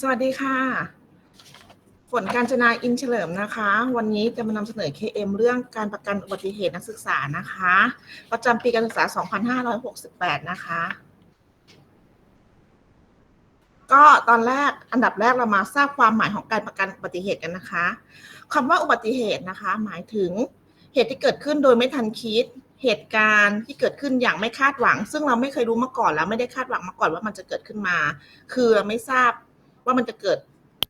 สวัสดีค่ะ ฝนการจนาอินเฉลิมนะคะ วันนี้จะมานำเสนอ KM เรื่องการประกันอุบัติเหตุนักศึกษานะคะ ประจำปีการศึกษา 2568 นะคะ ก็ตอนแรกอันดับแรกเรามาทราบความหมายของการประกันอุบัติเหตุกันนะคะคำว่าอุบัติเหตุนะคะ หมายถึงเหตุที่เกิดขึ้นโดยไม่ทันคิดเหตุการณ์ที่เกิดขึ้นอย่างไม่คาดหวัง ซึ่งเราไม่เคยรู้มาก่อนแล้วไม่ได้คาดหวังมาก่อนว่ามันจะเกิดขึ้นมา คือเราไม่ทราบ ว่ามันจะเกิด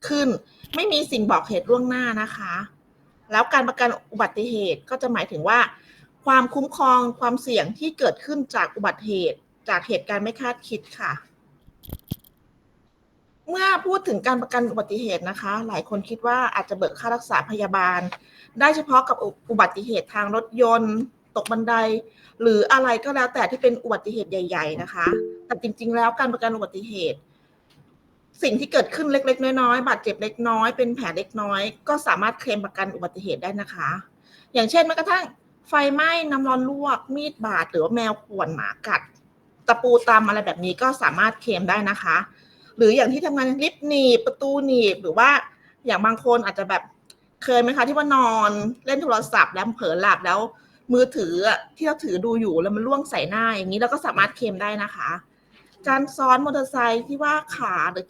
ขึ้น ไม่มีสิ่งบอกเหตุล่วงหน้านะคะ แล้วการประกันอุบัติเหตุก็จะหมายถึงว่า ความคุ้มครองความเสี่ยงที่เกิดขึ้นจากอุบัติเหตุ จากเหตุการณ์ไม่คาดคิดค่ะ เมื่อพูดถึงการประกันอุบัติเหตุนะคะ หลายคนคิดว่าอาจจะเบิกค่ารักษาพยาบาล ได้เฉพาะกับอุบัติเหตุทางรถยนต์ตกบันได หรืออะไรก็แล้วแต่ที่เป็นอุบัติเหตุใหญ่ ๆ นะคะ แต่จริง ๆ แล้วการประกันอุบัติเหตุ สิ่งที่เกิดขึ้นเล็ก ๆ น้อยๆบาดเจ็บเล็กน้อย เป็นแผลเล็กน้อย ก็สามารถเคลมประกันอุบัติเหตุได้นะคะ อย่างเช่นแม้กระทั่งไฟไหม้น้ำร้อนลวก มีดบาดหรือว่าแมวข่วนหมากัด ตะปูตำอะไรแบบนี้ก็สามารถเคลมได้นะคะ หรืออย่างที่ทำงานลิฟต์หนีบประตูหนีบหรือว่าอย่างบางคนอาจจะแบบเคยไหมคะที่ว่านอนเล่นโทรศัพท์แล้วเผลอหลับแล้วมือถือที่เราถือดูอยู่แล้วมันล่วงใส่หน้าอย่างนี้เราก็สามารถเคลมได้นะคะ การซ้อนมอเตอร์ไซค์ที่ว่าขาหรือ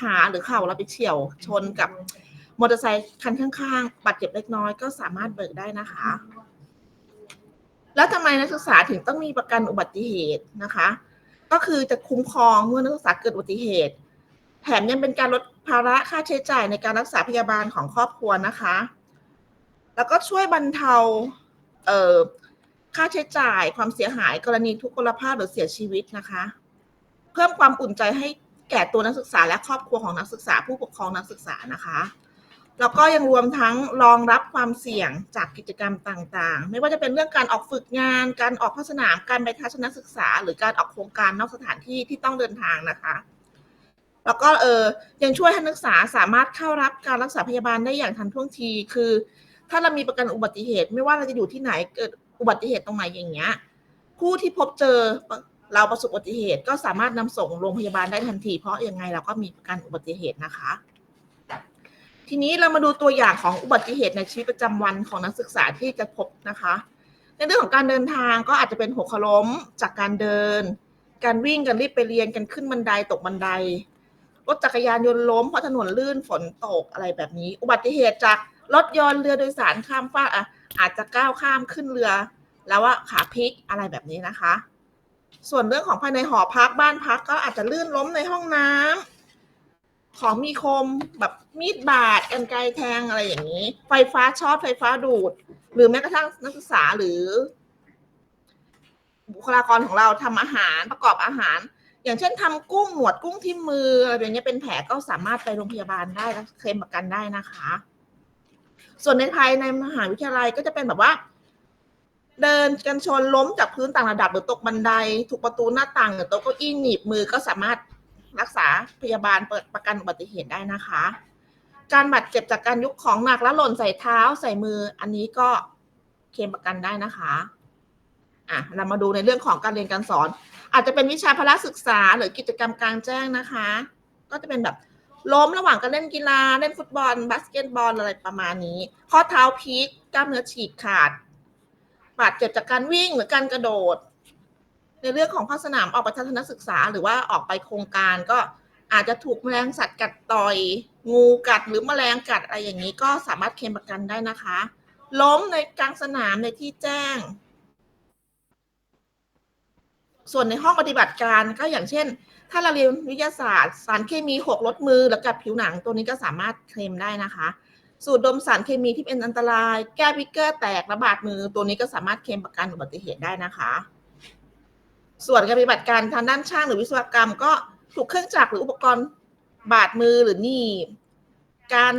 ขาหรือเข่าเราไปเฉี่ยวชนกับมอเตอร์ไซค์คันข้างๆบาดเจ็บเล็กน้อยก็สามารถเบิกได้นะคะ แล้วทำไมนักศึกษาถึงต้องมีประกันอุบัติเหตุนะคะ ก็คือจะคุ้มครองเมื่อนักศึกษาเกิดอุบัติเหตุ แถมยังเป็นการลดภาระค่าใช้จ่ายในการรักษาพยาบาลของครอบครัวนะคะ แล้วก็ช่วยบรรเทาเค่าใช้จ่ายความเสียหายกรณีทุกพลภาพหรือเสียชีวิตนะคะ เพิ่มความอุ่นใจให้ แก่ตัวนักศึกษาและครอบครัวของนักศึกษาผู้ปกครองนักศึกษานะคะแล้วก็ยังรวมทั้งรองรับความเสี่ยงจากกิจกรรมต่างๆ ไม่ว่าจะเป็นเรื่องการออกฝึกงาน การออกภาคสนาม การไปทัศนศึกษา หรือการออกโครงการนอกสถานที่ที่ต้องเดินทางนะคะ แล้วก็เออยังช่วยให้นักศึกษาสามารถเข้ารับการรักษาพยาบาลได้อย่างทันท่วงที คือ ถ้าเรามีประกันอุบัติเหตุ ไม่ว่าเราจะอยู่ที่ไหนเกิดอุบัติเหตุตรงไหนอย่างเงี้ยผู้ที่พบเจอ เราประสบอุบัติเหตุก็สามารถนำส่งโรงพยาบาลได้ทันที เพราะยังไงเราก็มีประกันอุบัติเหตุนะคะ ทีนี้เรามาดูตัวอย่างของอุบัติเหตุในชีวิตประจำวันของนักศึกษาที่จะพบนะคะ ในเรื่องของการเดินทางก็อาจจะเป็นหกล้มจากการเดิน การวิ่งกันรีบไปเรียนกันขึ้นบันไดตกบันไดรถจักรยานยนต์ล้มเพราะถนนลื่นฝนตกอะไรแบบนี้ อุบัติเหตุจากรถยนต์เรือโดยสารข้ามฟากอะอาจจะก้าวข้ามขึ้นเรือ แล้วว่าขาพลิกอะไรแบบนี้นะคะ ส่วนเรื่องของภายในหอพักบ้านพักก็อาจจะลื่นล้มในห้องน้ำของมีคมแบบมีดบาดกันไกรแทงอะไรอย่างนี้ ไฟฟ้าช็อตไฟฟ้าดูด หรือแม้กระทั่งนักศึกษาหรือ บุคลากรของเราทำอาหารประกอบอาหาร อย่างเช่นทำกุ้งหนวดกุ้งที่มืออะไรแบบนี้เป็นแผลก็สามารถไปโรงพยาบาลได้เคลมประกันได้นะคะ ส่วนในภายในมหาวิทยาลัยก็จะเป็นแบบว่า เดินกันชนล้มจากพื้นต่างระดับหรือตกบันได ถูกประตูหน้าต่างหรือโต๊ะเก้าอี้หนีบมือก็สามารถรักษาพยาบาลเปิดประกันอุบัติเหตุได้นะคะ การบาดเจ็บจากการยุกของหนักแล้วหล่นใส่เท้าใส่มือ อันนี้ก็เคลมประกันได้นะคะอะเรามาดูในเรื่องของการเรียนการสอน อาจจะเป็นวิชาพละศึกษาหรือกิจกรรมกลางแจ้งนะคะ ก็จะเป็นแบบล้มระหว่างการเล่นกีฬา เล่นฟุตบอลบาสเกตบอลอะไรประมาณนี้ ข้อเท้าพลิกกล้ามเนื้อฉีกขาด บาดเจ็บจากการวิ่งหรือการกระโดด ในเรื่องของภาคสนามออกไปทัศนศึกษา หรือว่าออกไปโครงการก็อาจจะถูกแมลงสัตว์กัดต่อย งูกัดหรือแมลงกัดอะไรอย่างนี้ก็สามารถเคลมประกันได้นะคะ ล้มในกลางสนามในที่แจ้ง ส่วนในห้องปฏิบัติการก็อย่างเช่น ถ้าเราเรียนวิทยาศาสตร์ สารเคมีหกลดมือแล้วกัดผิวหนังตัวนี้ก็สามารถเคลมได้นะคะ สูตรดมสารเคมีที่เป็นอันตราย แก้วิกเกอร์แตกระบาดมือ ตัวนี้ก็สามารถเคลมประกันอุบัติเหตุได้นะคะ ส่วนการปฏิบัติการทางด้านช่างหรือวิศวกรรม ก็ถูกเครื่องจักรหรืออุปกรณ์บาดมือหรือหนี่การ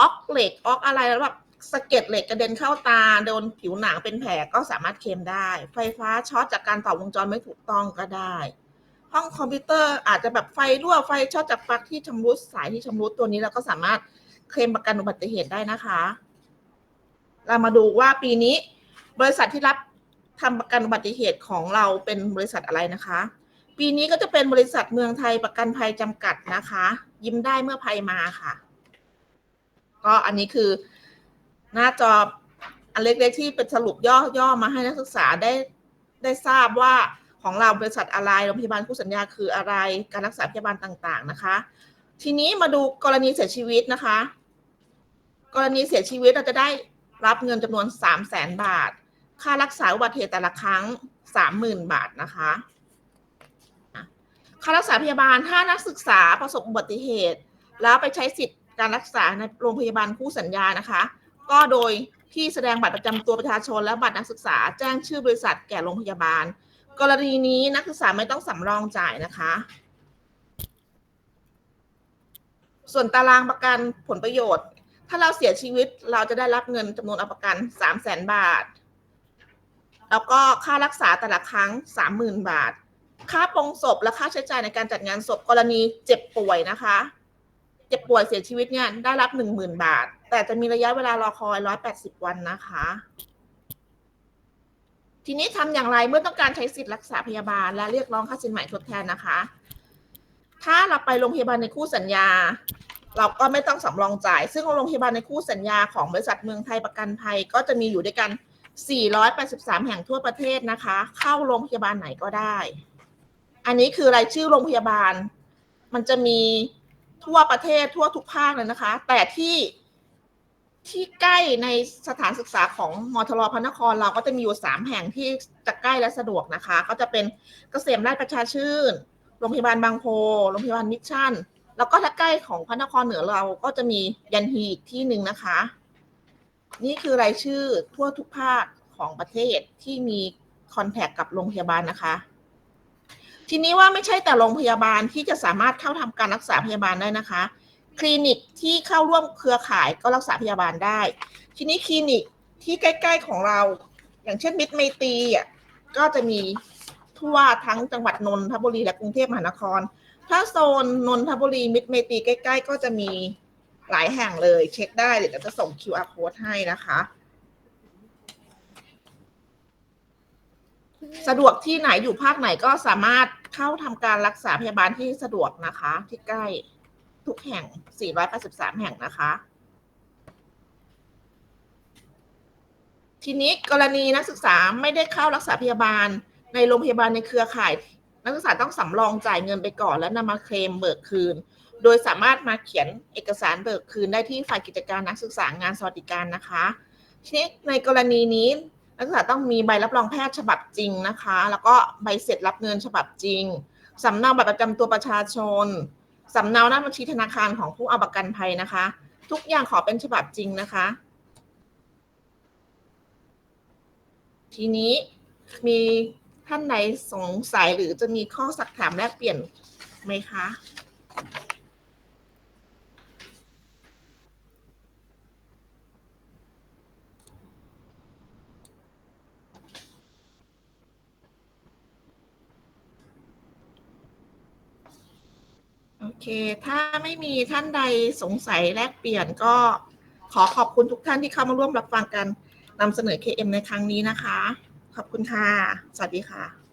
ออกเหล็กออกอะไรแล้วแบบสะเก็ดเหล็กกระเด็นเข้าตาโดนผิวหนังเป็นแผลก็สามารถเคลมได้ ไฟฟ้าช็อตจากการต่อวงจรไม่ถูกต้องก็ได้ ห้องคอมพิวเตอร์อาจจะแบบไฟรั่วไฟช็อตจากปลั๊กที่ชำรุดสายที่ชำรุดตัวนี้เราก็สามารถ เคลมประกันอุบัติเหตุได้นะคะ เรามาดูว่าปีนี้ บริษัทที่รับทำประกันอุบัติเหตุของเราเป็นบริษัทอะไรนะคะ ปีนี้ก็จะเป็นบริษัทเมืองไทยประกันภัยจำกัดนะคะ ยิ้มได้เมื่อภัยมาค่ะ ก็อันนี้คือหน้าจออันเล็กๆที่เป็นสรุปย่อๆมาให้นักศึกษาได้ได้ทราบว่าของเราบริษัทอะไรโรงพยาบาลคู่สัญญาคืออะไร การรักษาพยาบาลต่างๆนะคะ ทีนี้มาดูกรณีเสียชีวิตนะคะ กรณีเสียชีวิตเราจะได้รับเงินจำนวน3 0 0แสนบาท ค่ารักษาอุบัติเหตุแต่ละครั้ง 30,000 บาทนะคะ ค่ารักษาพยาบาลถ้านักศึกษาประสบอุบัติเหตุ แล้วไปใช้สิทธิ์การรักษาในโรงพยาบาลคู่สัญญานะคะ ก็โดยที่แสดงบัตรประจำตัวประชาชนและบัตรนักศึกษาแจ้งชื่อบริษัทแก่โรงพยาบาล กรณีนี้นักศึกษาไม่ต้องสำรองจ่ายนะคะ ส่วนตารางประกันผลประโยชน์ ถ้าเราเสียชีวิตเราจะได้รับเงินจำนวนเอาประกัน3 0 0แสนบาท แล้วก็ค่ารักษาแต่ละครั้ง30,000บาท ค่าปงศพและค่าใช้จ่ายในการจัดงานศพกรณีเจ็บป่วยนะคะ เจ็บป่วยเสียชีวิตเนี่ยได้รับ10,000บาท แต่จะมีระยะเวลารอคอย180วันนะคะ ทีนี้ทำอย่างไรเมื่อต้องการใช้สิทธิ์รักษาพยาบาล และเรียกร้องค่าสินใหม่ทดแทนนะคะ ถ้าเราไปโรงพยาบาลในคู่สัญญา เราก็ไม่ต้องสำรองจ่าย ซึ่งโรงพยาบาลในคู่สัญญาของบริษัทเมืองไทยประกันภัย ก็จะมีอยู่ด้วยกัน 483 แห่งทั่วประเทศนะคะ เข้าโรงพยาบาลไหนก็ได้ อันนี้คือรายชื่อโรงพยาบาล มันจะมีทั่วประเทศทั่วทุกภาคเลยนะคะ แต่ที่ที่ใกล้ในสถานศึกษาของมทรพระนครเราก็จะมีอยู่สามแห่งที่จะใกล้และสะดวกนะคะ ก็จะเป็นเกษมราชประชาชื่น โรงพยาบาลบางโพ โรงพยาบาลมิชชั่น แล้วก็ถ้าใกล้ของพระนครเหนือเราก็จะมียันฮีอีกที่หนึ่งนะคะ นี่คือรายชื่อทั่วทุกภาคของประเทศที่มีคอนแทคกับโรงพยาบาลนะคะ ทีนี้ว่าไม่ใช่แต่โรงพยาบาลที่จะสามารถเข้าทำการรักษาพยาบาลได้นะคะ คลินิกที่เข้าร่วมเครือข่ายก็รักษาพยาบาลได้ ทีนี้คลินิกที่ใกล้ ๆของเรา อย่างเช่นมิตรไมตรีอะก็จะมี ทั่วทั้งจังหวัดนนทบุรีและกรุงเทพมหานคร ถ้าโซนนนทบุรีมิตรไมตีใกล้ ๆ ก็จะมีหลายแห่งเลยเช็คได้เดี๋ยวจะส่ง QR code ให้นะคะ สะดวกที่ไหนอยู่ภาคไหนก็สามารถเข้าทำการรักษาพยาบาลที่สะดวกนะคะ ที่ใกล้ทุกแห่ง 483 แห่งนะคะ ทีนี้กรณีนักศึกษาไม่ได้เข้ารักษาพยาบาล ในโรงพยาบาลในเครือข่าย นักศึกษาต้องสำรองจ่ายเงินไปก่อนแล้วนำมาเคลมเบิกคืน โดยสามารถมาเขียนเอกสารเบิกคืนได้ที่ฝ่ายกิจการนักศึกษางานสวัสดิการนะคะทีนี้ในกรณีนี้นักศึกษาต้องมีใบรับรองแพทย์ฉบับจริงนะคะ แล้วก็ใบเสร็จรับเงินฉบับจริงสำเนาบัตรประจำตัวประชาชนสำเนาหน้าบัญชีธนาคารของผู้เอาประกันภัยนะคะ ทุกอย่างขอเป็นฉบับจริงนะคะ ทีนี้มี ท่านไหนสงสัยหรือจะมีข้อสักถามแลกเปลี่ยนไหมคะโอเค ถ้าไม่มีท่านใดสงสัยแลกเปลี่ยนก็ขอขอบคุณทุกท่านที่เข้ามาร่วมรับฟังกันนำเสนอ KM ในครั้งนี้นะคะ ขอบคุณค่ะ สวัสดีค่ะ